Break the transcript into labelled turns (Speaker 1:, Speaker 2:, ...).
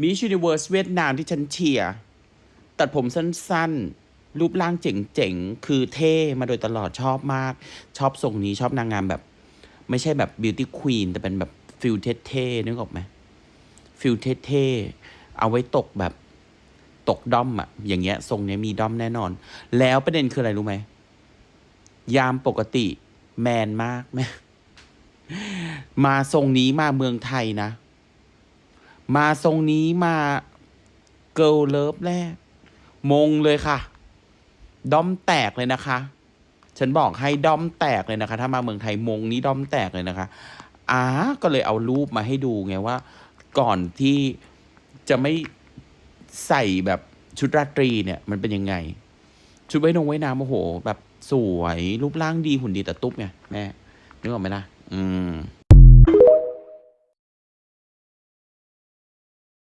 Speaker 1: มิช u นิเวิร์สเวียดนามที่ฉันเชียร์ตัดผมสั้นๆ รูปร่างเจ๋งๆ คือเท่มาโดยตลอดชอบมาก ชอบทรงนี้ชอบนางงามแบบ ไม่ใช่แบบบิวตี้ควีนแต่เป็นแบบฟิลเท่ๆนึกออกไหมฟิลเท่ๆ เอาไว้ตกแบบตกด้อมอะอย่างเงี้ย ทรงเนี้ยมีด้อมแน่นอน แล้วประเด็นคืออะไรรู้ไหม ยามปกติแมนมากแม่มาทรงนี้มาเมืองไทยนะ มาทรงนี้มาเกิลเลิฟแรก มงเลยค่ะ ด้อมแตกเลยนะคะ ฉันบอกให้ด้อมแตกเลยนะคะ ถ้ามาเมืองไทยมงนี้ด้อมแตกเลยนะคะอ้าก็เลยเอารูปมาให้ดูไงว่า ก่อนที่จะไม่ใส่แบบชุดราตรีเนี่ย มันเป็นยังไง ชุดไว้นงไว้น้ำโอ้โห แบบสวยรูปร่างดีหุ่นดีแต่ตุ๊บไงแม่นึกออกไหมล่ะ อืม